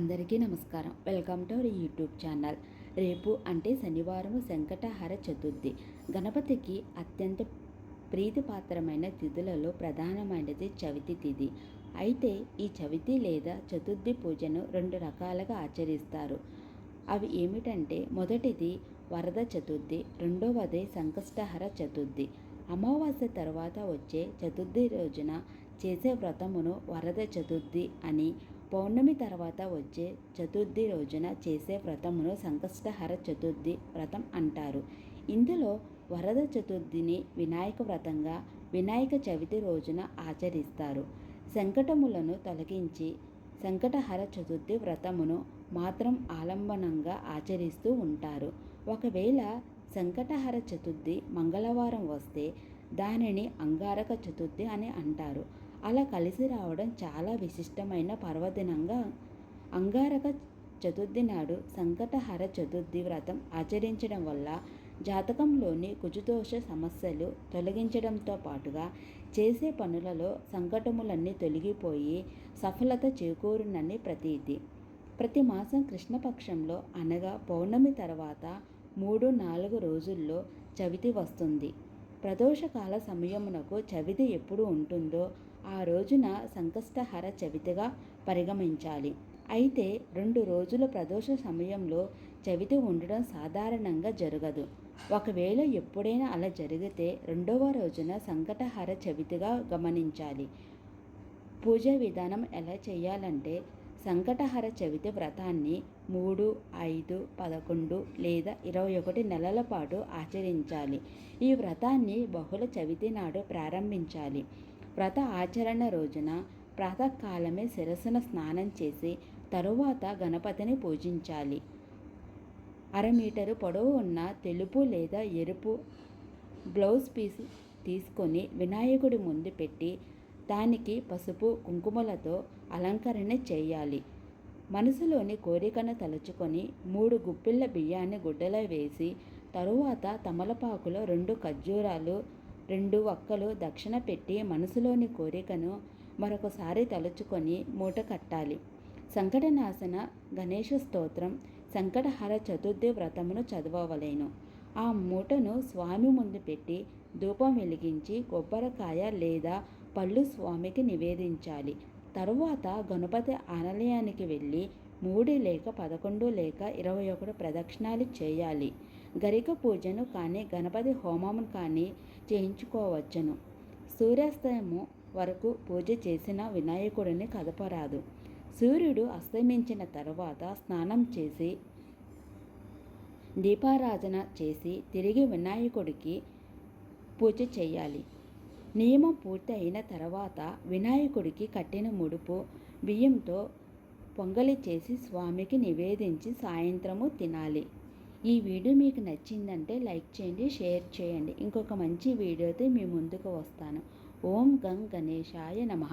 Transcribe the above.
అందరికీ నమస్కారం. Welcome to our YouTube channel. రేపు అంటే శనివారం శంకటహర చతుర్థి. గణపతికి అత్యంత ప్రీతిపాత్రమైన తిథులలో ప్రధానమైనది చవితి తిథి. అయితే ఈ చవితి లేదా చతుర్థి పూజను రెండు రకాలుగా ఆచరిస్తారు. అవి ఏమిటంటే మొదటిది వరద చతుర్థి రెండవది సంకష్టహర చతుర్థి. అమావాస్య తర్వాత వచ్చే చతుర్థి రోజున చేసే వ్రతమును వరద చతుర్థి అని పౌర్ణమి తర్వాత వచ్చే చతుర్థి రోజున చేసే వ్రతమును సంకష్టహర చతుర్థి వ్రతం అంటారు. ఇందులో వరద చతుర్థిని వినాయక వ్రతంగా వినాయక చవితి రోజున ఆచరిస్తారు. సంకటములను తొలగించి సంకటహర చతుర్థి వ్రతమును మాత్రం ఆలంబనంగా ఆచరిస్తూ ఉంటారు. ఒకవేళ సంకటహర చతుర్థి మంగళవారం వస్తే దానిని అంగారక చతుర్థి అని అంటారు. అలా కలిసి రావడం చాలా విశిష్టమైన పర్వదినంగా అంగారక చతుర్థి నాడు సంకటహర చతుర్థి వ్రతం ఆచరించడం వల్ల జాతకంలోని కుజుదోష సమస్యలు తొలగించడంతో పాటుగా చేసే పనులలో సంకటములన్నీ తొలగిపోయి సఫలత చేకూరునని ప్రతీతి. ప్రతి మాసం కృష్ణపక్షంలో అనగా పౌర్ణమి తర్వాత మూడు నాలుగు రోజుల్లో చవితి వస్తుంది. ప్రదోషకాల సమయమునకు చవితి ఎప్పుడు ఉంటుందో ఆ రోజున సంకష్టహర చవితిగా పరిగణించాలి. అయితే రెండు రోజుల ప్రదోష సమయంలో చవితి ఉండడం సాధారణంగా జరగదు. ఒకవేళ ఎప్పుడైనా అలా జరిగితే రెండవ రోజున సంకటహర చవితిగా గమనించాలి. పూజా విధానం ఎలా చేయాలంటే సంకటహర చవితి వ్రతాన్ని మూడు ఐదు పదకొండు లేదా ఇరవై ఒకటి నెలల పాటు ఆచరించాలి. ఈ వ్రతాన్ని బహుళ చవితి నాడు ప్రారంభించాలి. వ్రత ఆచరణ రోజున ప్రాతకాలమే శిరస్సున స్నానం చేసి తరువాత గణపతిని పూజించాలి. అర మీటరు పొడవు ఉన్న తెలుపు లేదా ఎరుపు బ్లౌజ్ పీస్ తీసుకొని వినాయకుడి ముందు పెట్టి దానికి పసుపు కుంకుమలతో అలంకరణ చేయాలి. మనసులోని కోరికను తలుచుకొని మూడు గుప్పిళ్ళ బియ్యాన్ని గుడ్డలో వేసి తరువాత తమలపాకులో రెండు ఖర్జూరాలు రెండు ఒక్కలు దక్షిణ పెట్టి మనసులోని కోరికను మరొకసారి తలుచుకొని మూట కట్టాలి. సంకటనాశన గణేష స్తోత్రం సంకటహర చతుర్థి వ్రతమును చదవవలేను. ఆ మూటను స్వామి ముందు పెట్టి ధూపం వెలిగించి కొబ్బరికాయ లేదా పళ్ళు స్వామికి నివేదించాలి. తరువాత గణపతి ఆలయానికి వెళ్ళి మూడు లేక పదకొండు లేక ఇరవై ఒకటి ప్రదక్షిణాలు చేయాలి. గరిక పూజను కానీ గణపతి హోమం కానీ చేయించుకోవచ్చును. సూర్యాస్తయము వరకు పూజ చేసిన వినాయకుడిని కదపరాదు. సూర్యుడు అస్తమించిన తర్వాత స్నానం చేసి దీపారాధన చేసి తిరిగి వినాయకుడికి పూజ చేయాలి. నియమం పూర్తి అయిన తర్వాత వినాయకుడికి కట్టిన ముడుపు బియ్యంతో పొంగలి చేసి స్వామికి నివేదించి సాయంత్రము తినాలి. ఈ వీడియో మీకు నచ్చిందంటే లైక్ చేయండి షేర్ చేయండి. ఇంకొక మంచి వీడియోతో మీ ముందుకు వస్తాను. ఓం గం గణేశాయ నమః.